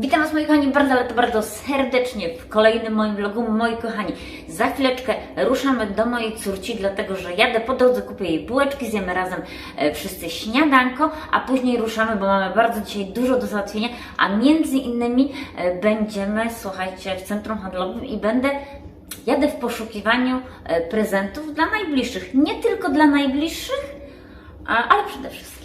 Witam Was moi kochani bardzo, ale to bardzo serdecznie w kolejnym moim vlogu. Moi kochani, za chwileczkę ruszamy do mojej córci, dlatego że jadę po drodze, kupię jej bułeczki, zjemy razem e, wszyscy śniadanko, a później ruszamy, bo mamy bardzo dzisiaj dużo do załatwienia, a między innymi e, będziemy, słuchajcie, w centrum handlowym i będę jadę w poszukiwaniu e, prezentów dla najbliższych. Nie tylko dla najbliższych, ale przede wszystkim.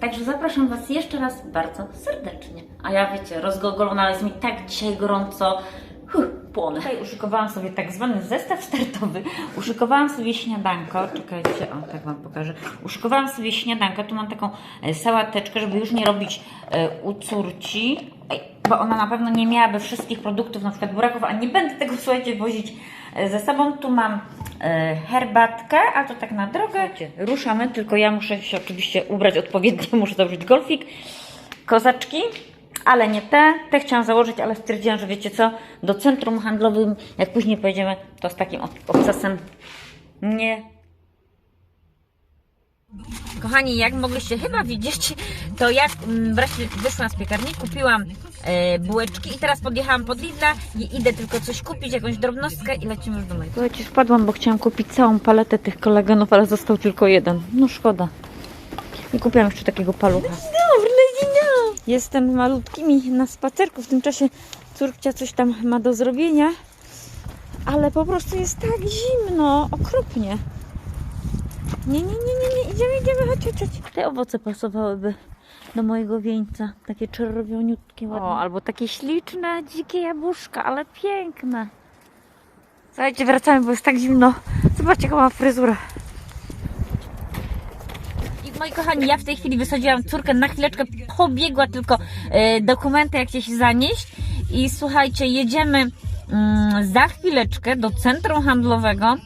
Także zapraszam Was jeszcze raz bardzo serdecznie. A ja wiecie, rozgogolona, ale jest mi tak dzisiaj gorąco. Huh, płonę. Tutaj uszykowałam sobie tak zwany zestaw startowy. Uszykowałam sobie śniadanko. Czekajcie, o tak Wam pokażę. Uszykowałam sobie śniadanko. Tu mam taką e, sałateczkę, żeby już nie robić e, u córci. Ej, bo ona na pewno nie miałaby wszystkich produktów, na przykład buraków, a nie będę tego, słuchajcie, wozić ze sobą. Tu mam e, herbatkę, a to tak na drogę. Ruszamy, tylko ja muszę się oczywiście ubrać odpowiednio, muszę założyć golfik, kozaczki, ale nie te. Te chciałam założyć, ale stwierdziłam, że wiecie co, do centrum handlowym, jak później pojedziemy, to z takim ob- obcasem nie Kochani, jak mogliście chyba widzieć, to jak mm, wreszcie wyszłam z piekarni, kupiłam e, bułeczki i teraz podjechałam pod Lidla i idę tylko coś kupić, jakąś drobnostkę i lecimy już do mojego. Słuchajcie, wpadłam, bo chciałam kupić całą paletę tych koleganów, ale został tylko jeden. No szkoda. I kupiłam jeszcze takiego palucha. Dobry dzień. Jestem malutkimi na spacerku, w tym czasie córcia coś tam ma do zrobienia, ale po prostu jest tak zimno, okropnie. Nie, nie, nie, nie, nie, idziemy, idziemy, chodź, chodź, chodź. Te owoce pasowałyby do mojego wieńca. Takie czerwioniutkie, ładne. O, albo takie śliczne, dzikie jabłuszka, ale piękne. Słuchajcie, wracamy, bo jest tak zimno. Zobaczcie, jaką mam fryzurę. I moi kochani, ja w tej chwili wysadziłam córkę na chwileczkę, pobiegła tylko e, dokumenty jakieś zanieść i słuchajcie, jedziemy mm, za chwileczkę do centrum handlowego.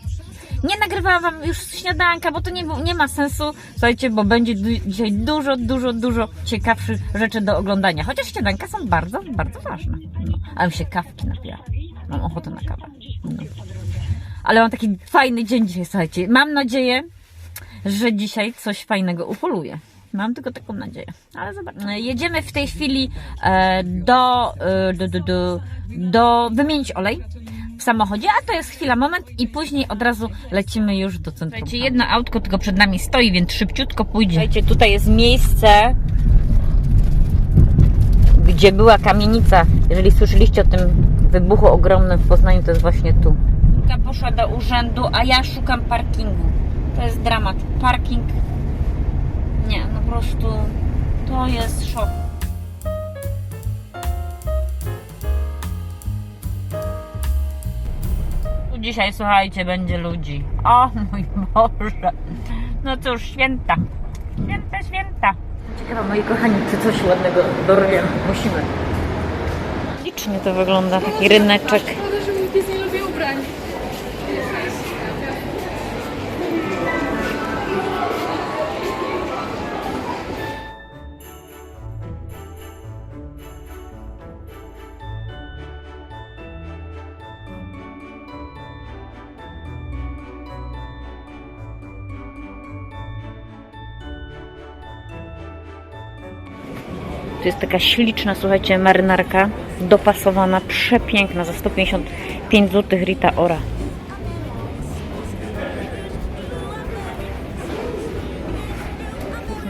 Nie nagrywałam Wam już śniadanka, bo to nie, nie ma sensu, słuchajcie, bo będzie dzisiaj dużo, dużo, dużo ciekawszych rzeczy do oglądania. Chociaż śniadanka są bardzo, bardzo ważne. No, ale się kawki napija. Mam ochotę na kawę. No. Ale mam taki fajny dzień dzisiaj, słuchajcie. Mam nadzieję, że dzisiaj coś fajnego upoluję. Mam tylko taką nadzieję, ale zobaczymy. Jedziemy w tej chwili e, do, e, do, do, do, do wymienić olej w samochodzie, a to jest chwila, moment i później od razu lecimy już do centrum. Słuchajcie, jedno autko tylko przed nami stoi, więc szybciutko pójdzie. Słuchajcie, tutaj jest miejsce, gdzie była kamienica. Jeżeli słyszeliście o tym wybuchu ogromnym w Poznaniu, to jest właśnie tu. Córka poszła do urzędu, a ja szukam parkingu. To jest dramat. Parking. Nie, no po prostu to jest szok. Dzisiaj, słuchajcie, będzie ludzi. O mój Boże. No cóż, święta. Święta, święta. Ciekawe, moi kochani, czy coś ładnego dorwiemy. Musimy. Licznie to wygląda, taki ryneczek. Tu jest taka śliczna, słuchajcie, marynarka dopasowana, przepiękna, za 155 zł Rita Ora.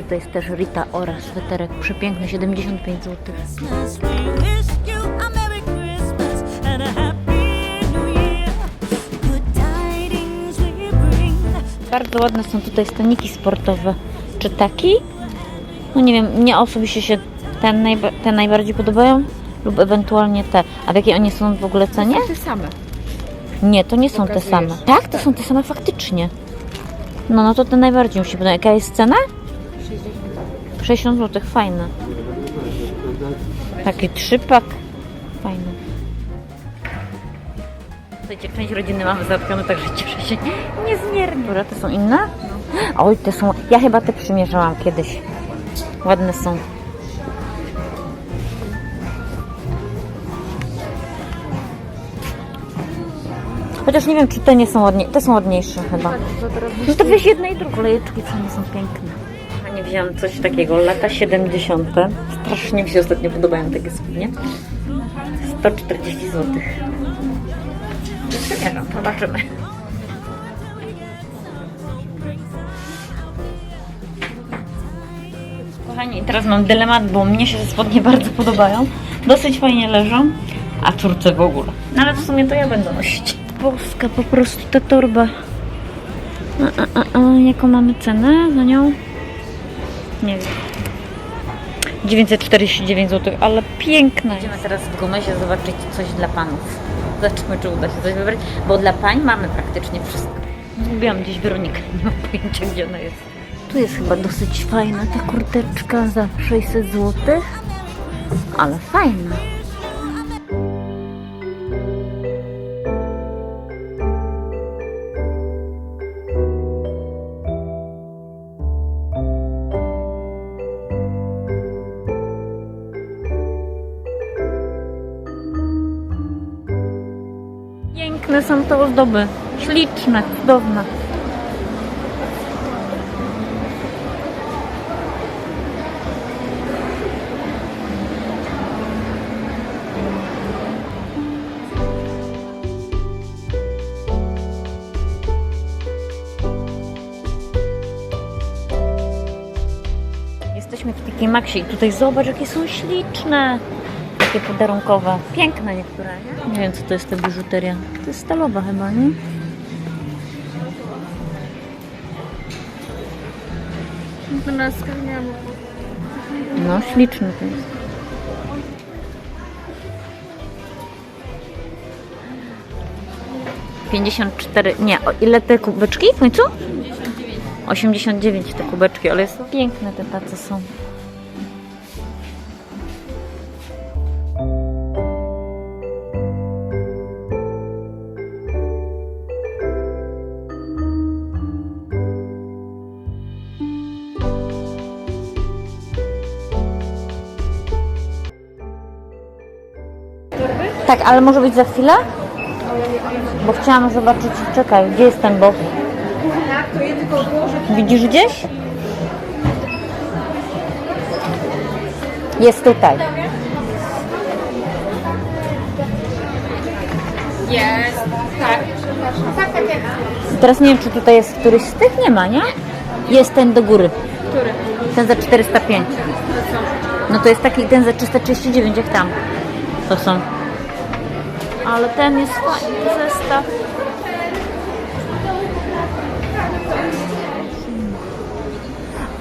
To jest też Rita Ora, sweterek przepiękny, 75 zł. Bardzo ładne są tutaj staniki sportowe. Czy taki? No nie wiem, mnie osobiście się te, najba- te najbardziej podobają lub ewentualnie te. A w jakiej oni są w ogóle cenie? Te same. Nie, to nie są te Pokazujesz. same. Tak, to są te same faktycznie. No, no to te najbardziej mi się podoba. Jaka jest cena? 60 zł, fajne. Taki trzypak. Fajny. Słuchajcie, część rodziny mamy załatwione, także cieszę się niezmiernie. Dobra, te są inne? Oj, te są... Ja chyba te przymierzałam kiedyś. Ładne są. Chociaż nie wiem, czy te nie są ładniejsze. Te są ładniejsze chyba. No to weź jedne i drugie. Kolejeczki wszędzie są piękne. A nie wziąłam coś takiego, lata 70. Strasznie mi się ostatnio podobają takie spodnie. 140 zł. Przymierzam, zobaczymy. Kochani, teraz mam dylemat, bo mnie się te spodnie bardzo podobają. Dosyć fajnie leżą, a córce w ogóle. No ale w sumie to ja będę nosić. Boska po prostu ta torba. A, a, a, jaką mamy cenę za nią? Nie wiem. 949 zł, ale piękna. Idziemy teraz w Gomezie zobaczyć coś dla panów. Zobaczymy, czy uda się coś wybrać, bo dla pań mamy praktycznie wszystko. Zgubiłam gdzieś Weronikę, nie mam pojęcia, gdzie ona jest. Tu jest chyba dosyć fajna ta kurteczka za 600 zł, ale fajna. Piękne są te ozdoby. Śliczne, cudowne. Jesteśmy w takiej maksie i tutaj zobacz, jakie są śliczne. Takie podarunkowe. Piękne niektóre, nie? Nie wiem, co to jest ta biżuteria. To jest stalowa chyba, nie? No, śliczny to jest. Pięćdziesiąt cztery. Nie, o ile te kubeczki w końcu? 89 te kubeczki, ale jest piękne te tace są. Tak, ale może być za chwilę? Bo chciałam zobaczyć, czekaj, gdzie jest ten? Widzisz gdzieś? Jest tutaj. Jest. Tak. Tak, tak, jak. Teraz nie wiem, czy tutaj jest któryś z tych? Nie ma, nie? Jest ten do góry. Który? Ten za 405. To co? No to jest taki ten za 339 jak tam. To są. Ale ten jest fajny zestaw.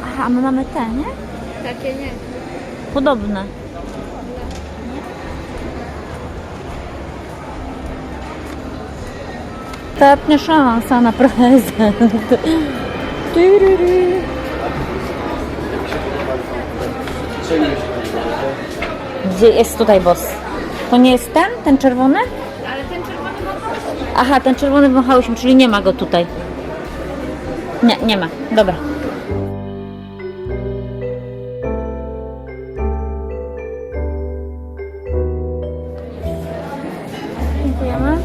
Aha, a my mamy te, nie? Takie nie. Podobne. Ostatnia szansa na prezent. Gdzie jest tutaj boss? To nie jest ten? Ten czerwony? Ale ten czerwony ma. Aha, ten czerwony wąchałyśmy, czyli nie ma go tutaj. Nie, nie ma. Dobra. Dziękujemy.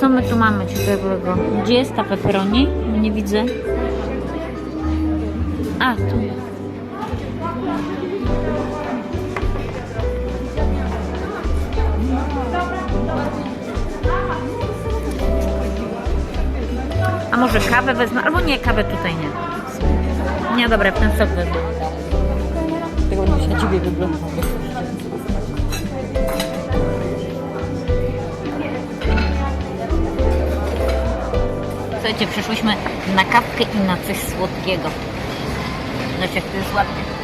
Co my tu mamy ciekawego? Gdzie jest ta pepperoni? Nie widzę. A, tu. A może kawę wezmę? Albo nie, kawę tutaj nie. Nie, dobra, w ten sok wezmę. Tego będę się na ciebie wyglądać. Słuchajcie, przyszłyśmy na kawkę i na coś słodkiego. Zobaczcie, jak to jest ładnie.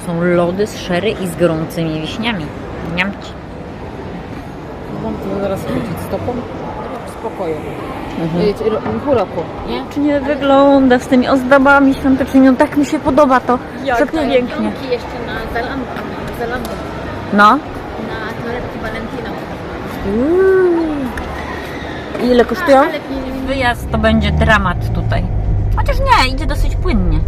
To są lody z szery i z gorącymi wiśniami. Niamci. Mam to zaraz chodzić stopą? Spokojnie. Mhm. Pół roku, nie? Czy nie wygląda z tymi ozdobami świątecznymi? No tak mi się podoba to. Przepięknie. Pięknie. jeszcze na Zalando. No, Na torebki Valentino. Uuu. Ile kosztują? Wyjazd to będzie dramat tutaj. Chociaż nie, idzie dosyć płynnie.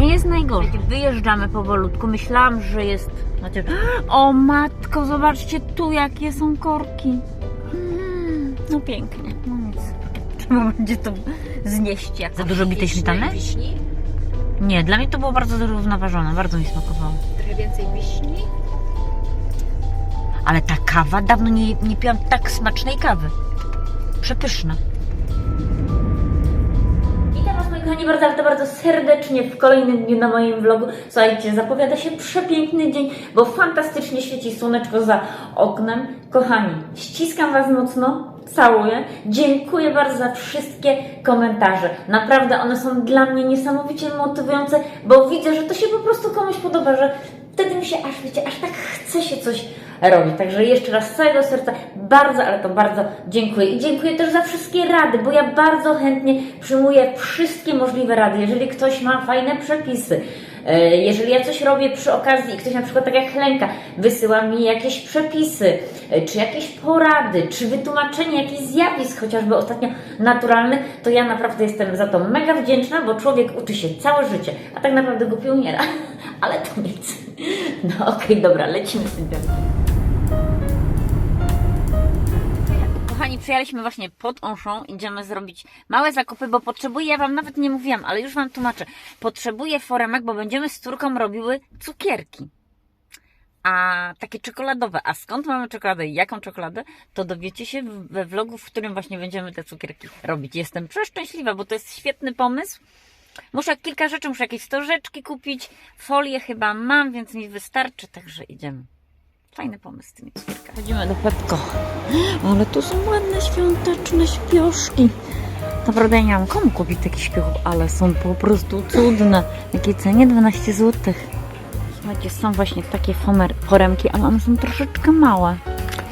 Nie jest najgorzej. Wyjeżdżamy powolutku. Myślałam, że jest. Znaczy... O matko, zobaczcie tu, jakie są korki. Mm, No pięknie. No nic. Trzeba będzie to znieść. Jak za dużo bitej śmietany? Wiśni? Nie, dla mnie to było bardzo zrównoważone. Bardzo mi smakowało. Trochę więcej wiśni? Ale ta kawa, dawno nie, nie piłam tak smacznej kawy. Przepyszna. Kochani bardzo, bardzo, bardzo serdecznie w kolejnym dniu na moim vlogu. Słuchajcie, zapowiada się przepiękny dzień, bo fantastycznie świeci słoneczko za oknem. Kochani, ściskam Was mocno, całuję. Dziękuję bardzo za wszystkie komentarze. Naprawdę one są dla mnie niesamowicie motywujące, bo widzę, że to się po prostu komuś podoba, że wtedy mi się aż, wiecie, aż tak chce się coś robić. Także jeszcze raz z całego serca bardzo, ale to bardzo dziękuję. I dziękuję też za wszystkie rady, bo ja bardzo chętnie przyjmuję wszystkie możliwe rady. Jeżeli ktoś ma fajne przepisy, e, jeżeli ja coś robię przy okazji i ktoś na przykład tak jak Helenka wysyła mi jakieś przepisy, e, czy jakieś porady, czy wytłumaczenie jakichś zjawisk, chociażby ostatnio naturalnych, to ja naprawdę jestem za to mega wdzięczna, bo człowiek uczy się całe życie, a tak naprawdę go umiera. Ale to nic. No okej, dobra, lecimy z tym. Przyjechaliśmy właśnie pod Onszą. Idziemy zrobić małe zakupy, bo potrzebuję, ja Wam nawet nie mówiłam, ale już Wam tłumaczę. Potrzebuję foremek, bo będziemy z córką robiły cukierki. A takie czekoladowe. A skąd mamy czekoladę i jaką czekoladę, to dowiecie się we vlogu, w którym właśnie będziemy te cukierki robić. Jestem przeszczęśliwa, bo to jest świetny pomysł. Muszę kilka rzeczy, muszę jakieś stożeczki kupić. Folię chyba mam, więc mi wystarczy, także idziemy. Fajny pomysł z tymi. Chodzimy do Pepko. Ale tu są ładne świąteczne śpioszki. Naprawdę ja nie mam komu kupić takich śpiochów, ale są po prostu cudne. W jakiej cenie? 12 zł. Słuchajcie, są właśnie takie fomer, foremki, ale one są troszeczkę małe.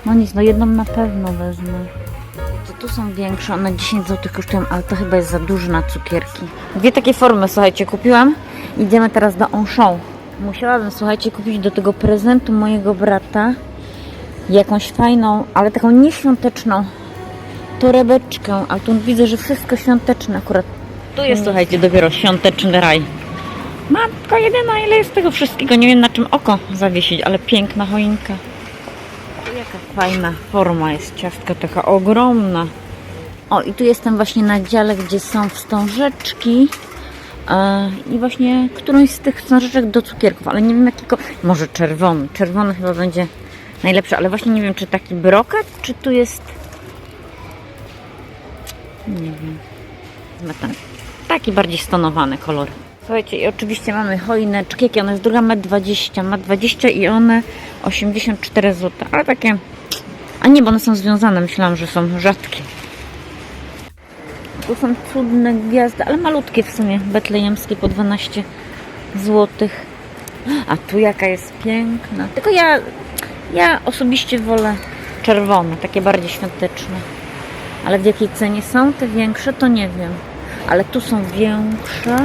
No nic, no jedną na pewno wezmę. To tu są większe, one 10 zł kosztują, ale to chyba jest za dużo na cukierki. Dwie takie formy, słuchajcie, kupiłam. Idziemy teraz do Onchon. Musiałabym, słuchajcie, kupić do tego prezentu mojego brata jakąś fajną, ale taką nieświąteczną torebeczkę. A tu widzę, że wszystko świąteczne akurat. Tu jest, słuchajcie, dopiero świąteczny raj. Matka jedyna, ile jest tego wszystkiego? Nie wiem na czym oko zawiesić, ale piękna choinka. Jaka fajna forma jest ciastka, taka ogromna. O, i tu jestem właśnie na dziale, gdzie są wstążeczki. I właśnie którąś z tych wstążeczek do cukierków, ale nie wiem jakiego. Może czerwony. Czerwony chyba będzie najlepszy, ale właśnie nie wiem, czy taki brokat, czy tu jest. Nie wiem. Chyba ten. Taki bardziej stonowany kolor. Słuchajcie, i oczywiście mamy choineczki. Jakie one jest? Druga ma 20. Ma 20 i one 84 zł. Ale takie. A nie, bo one są związane. Myślałam, że są rzadkie. Tu są cudne gwiazdy, ale malutkie w sumie. Betlejemskie po 12 zł. A tu jaka jest piękna. Tylko ja, ja osobiście wolę czerwone, takie bardziej świąteczne. Ale w jakiej cenie są te większe, to nie wiem. Ale tu są większe.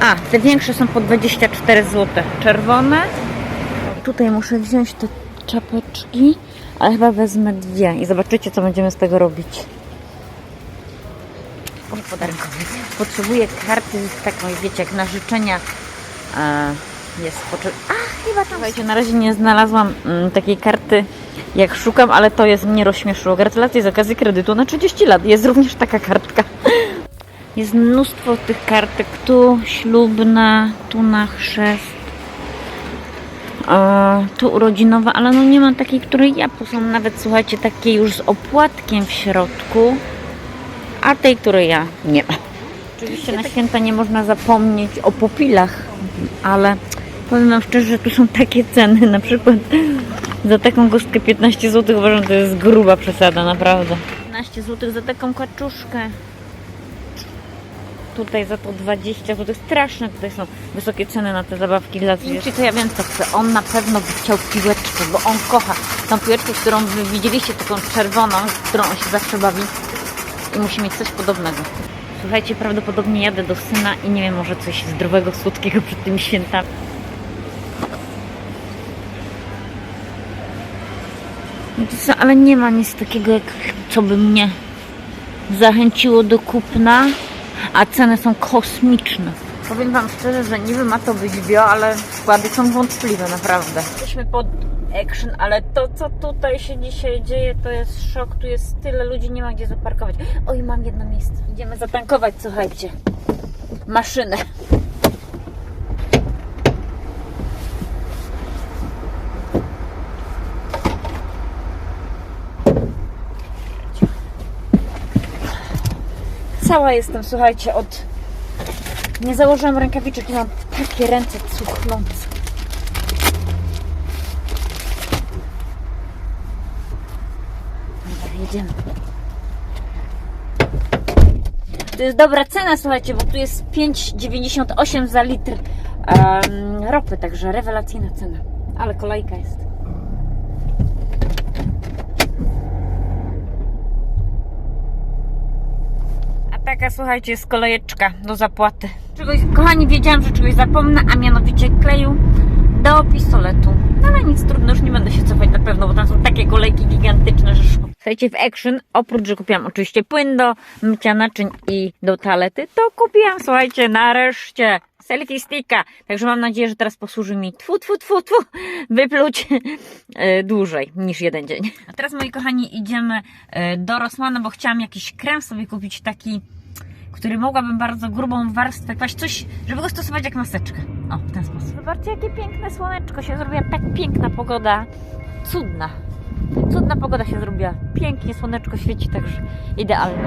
A, te większe są po 24 zł. Czerwone. Tutaj muszę wziąć te czapeczki, ale chyba wezmę dwie i zobaczycie, co będziemy z tego robić. Oj, podarunkowy. Potrzebuję karty z taką, wiecie, jak na życzenia e, jest potrzebna. A, chyba tam. Słuchajcie, na razie nie znalazłam mm, takiej karty, jak szukam, ale to jest mnie rozśmieszyło. Gratulacje z okazji kredytu na 30 lat. Jest również taka kartka. Jest mnóstwo tych kartek. Tu ślubna, tu na chrzest. E, tu urodzinowa, ale no nie mam takiej, której ja. Są nawet, słuchajcie, takie już z opłatkiem w środku. A tej, której ja nie mam. Oczywiście na święta nie można zapomnieć o popilach, ale powiem Wam szczerze, że tu są takie ceny, na przykład za taką kostkę 15 zł uważam, że to jest gruba przesada, naprawdę. 15 zł za taką kaczuszkę. Tutaj za to 20 zł. Straszne tutaj są wysokie ceny na te zabawki dla zwierząt. to ja wiem co chcę. On na pewno by chciał piłeczkę, bo on kocha tą piłeczkę, którą wy widzieliście, taką czerwoną, którą on się zawsze bawi i musi mieć coś podobnego. Słuchajcie, prawdopodobnie jadę do syna i nie wiem, może coś zdrowego, słodkiego przed tymi świętami. Ale nie ma nic takiego, jak, co by mnie zachęciło do kupna, a ceny są kosmiczne. Powiem Wam szczerze, że niby ma to być bio, ale składy są wątpliwe, naprawdę. Jesteśmy pod action, ale to, co tutaj się dzisiaj dzieje, to jest szok. Tu jest tyle ludzi, nie ma gdzie zaparkować. Oj, mam jedno miejsce. Idziemy zatankować, słuchajcie. Maszynę. Cała jestem, słuchajcie, od... Nie założyłam rękawiczek i mam takie ręce cuchnące. To jest dobra cena, słuchajcie, bo tu jest 5,98 za litr em, ropy, także rewelacyjna cena. Ale kolejka jest. A taka, słuchajcie, jest kolejeczka do zapłaty. Czegoś, kochani, wiedziałam, że czegoś zapomnę, a mianowicie kleju do pistoletu. Ale nic, trudno, już nie będę się cofać na pewno, bo tam są takie kolejki gigantyczne, że szło. Słuchajcie, w Action, oprócz, że kupiłam oczywiście płyn do mycia naczyń i do toalety, to kupiłam, słuchajcie, nareszcie selfie sticka. Także mam nadzieję, że teraz posłuży mi tfu, tfu, tfu, tfu, wypluć e, dłużej niż jeden dzień. A teraz, moi kochani, idziemy e, do Rossmana, bo chciałam jakiś krem sobie kupić taki który mogłabym bardzo grubą warstwę kłaść, coś, żeby go stosować jak maseczkę. O, w ten sposób. Zobaczcie, jakie piękne słoneczko się zrobiła, tak piękna pogoda. Cudna. Cudna pogoda się zrobiła. Pięknie słoneczko świeci, także idealnie.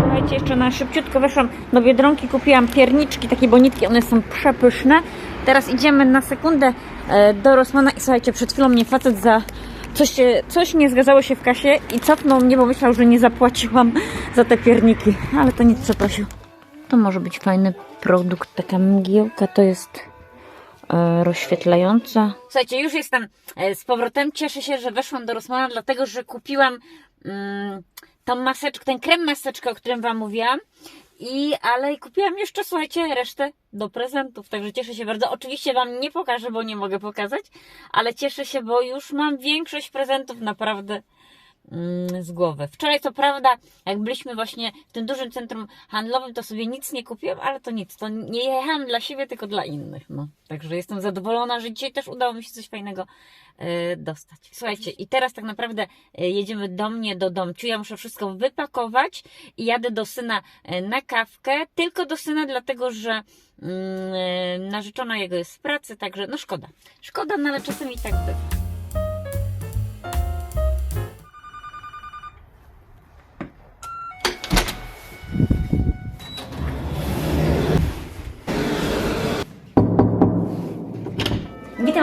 Słuchajcie, jeszcze na szybciutko weszłam do Biedronki, kupiłam pierniczki, takie bonitki, one są przepyszne. Teraz idziemy na sekundę e, do Rosmana i słuchajcie, przed chwilą mnie facet za coś, coś nie zgadzało się w kasie i cofnął mnie, bo myślał, że nie zapłaciłam za te pierniki, ale to nic przeprosił. To może być fajny produkt, taka mgiełka to jest e, rozświetlająca. Słuchajcie, już jestem e, z powrotem. Cieszę się, że weszłam do Rosmana, dlatego że kupiłam mm, tą maseczkę, ten krem maseczkę, o którym Wam mówiłam. I, ale kupiłam jeszcze, słuchajcie, resztę do prezentów, także cieszę się bardzo. Oczywiście Wam nie pokażę, bo nie mogę pokazać, ale cieszę się, bo już mam większość prezentów naprawdę z głowy. Wczoraj co prawda, jak byliśmy właśnie w tym dużym centrum handlowym, to sobie nic nie kupiłam, ale to nic, to nie jechałam dla siebie, tylko dla innych. No. Także jestem zadowolona, że dzisiaj też udało mi się coś fajnego e, dostać. Słuchajcie, i teraz tak naprawdę e, jedziemy do mnie, do domciu. Ja muszę wszystko wypakować i jadę do syna e, na kawkę, tylko do syna, dlatego że mm, narzeczona jego jest w pracy, także no szkoda. Szkoda, no ale czasem i tak bywa.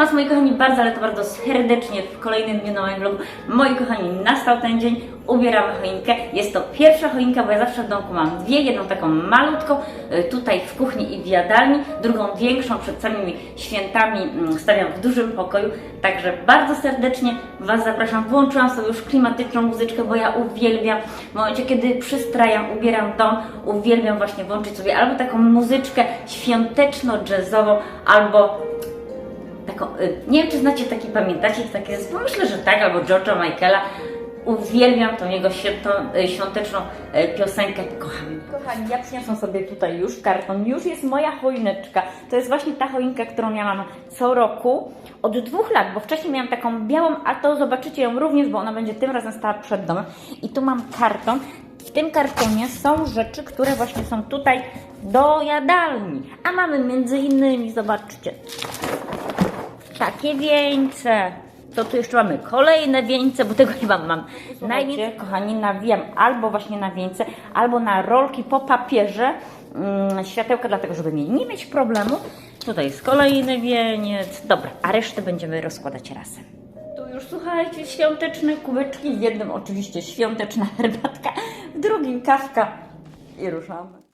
Was moi kochani bardzo, ale to bardzo serdecznie w kolejnym dniu na moim vlogu. Moi kochani, nastał ten dzień, ubieramy choinkę. Jest to pierwsza choinka, bo ja zawsze w domku mam dwie, jedną taką malutką, y, tutaj w kuchni i w jadalni, drugą większą przed samymi świętami mm, stawiam w dużym pokoju. Także bardzo serdecznie Was zapraszam. Włączyłam sobie już klimatyczną muzyczkę, bo ja uwielbiam w momencie, kiedy przystrajam, ubieram dom, uwielbiam właśnie włączyć sobie albo taką muzyczkę świąteczno-jazzową, albo taką, y, nie wiem czy znacie taki, pamiętacie taki zespół, myślę, że tak, albo George'a Michaela. Uwielbiam tą jego świętą, y, świąteczną y, piosenkę, kocham. Kochani, ja przyniosłam sobie tutaj już karton, już jest moja choineczka. To jest właśnie ta choinka, którą ja mam co roku od dwóch lat, bo wcześniej miałam taką białą, a to zobaczycie ją również, bo ona będzie tym razem stała przed domem. I tu mam karton. W tym kartonie są rzeczy, które właśnie są tutaj do jadalni. A mamy między innymi, zobaczcie, takie wieńce. To tu jeszcze mamy kolejne wieńce, bo tego chyba mam najwięcej. Kochani, nawijam albo właśnie na wieńce, albo na rolki po papierze mm, światełka, dlatego żeby mnie nie mieć problemu. Tutaj jest kolejny wieniec. Dobra, a resztę będziemy rozkładać razem. Tu już słuchajcie, świąteczne kubeczki. W jednym oczywiście świąteczna herbatka, w drugim kawka. I ruszamy.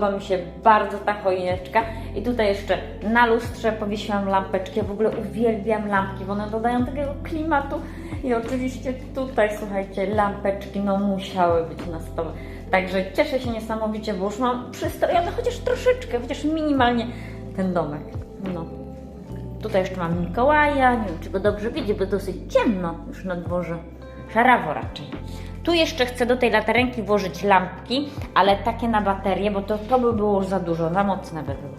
Podoba mi się bardzo ta choineczka. I tutaj jeszcze na lustrze powiesiłam lampeczkę. W ogóle uwielbiam lampki, bo one dodają takiego klimatu. I oczywiście tutaj, słuchajcie, lampeczki no musiały być na stole. Także cieszę się niesamowicie, bo już mam przystrojony chociaż troszeczkę, chociaż minimalnie ten domek. No. Tutaj jeszcze mam Mikołaja, nie wiem czy go dobrze widzi, bo dosyć ciemno już na dworze. Szarawo raczej. Tu jeszcze chcę do tej latarenki włożyć lampki, ale takie na baterię, bo to, to by było za dużo, za mocne by było.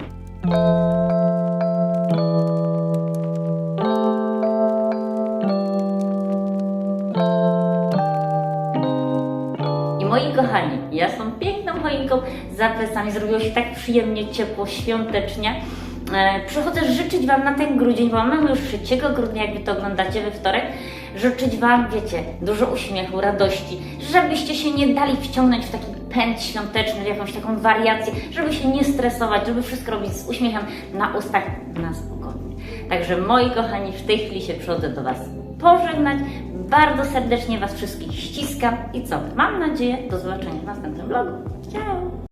I moi kochani, ja z tą piękną choinką za plecami zrobiło się tak przyjemnie, ciepło, świątecznie. E, Przychodzę życzyć Wam na ten grudzień, bo mamy już 3 grudnia, jak Wy to oglądacie we wtorek, życzyć Wam, wiecie, dużo uśmiechu, radości, żebyście się nie dali wciągnąć w taki pęd świąteczny, w jakąś taką wariację, żeby się nie stresować, żeby wszystko robić z uśmiechem na ustach, na spokojnie. Także moi kochani, w tej chwili się przychodzę do Was pożegnać. Bardzo serdecznie Was wszystkich ściskam i co? Mam nadzieję do zobaczenia w następnym vlogu. Ciao!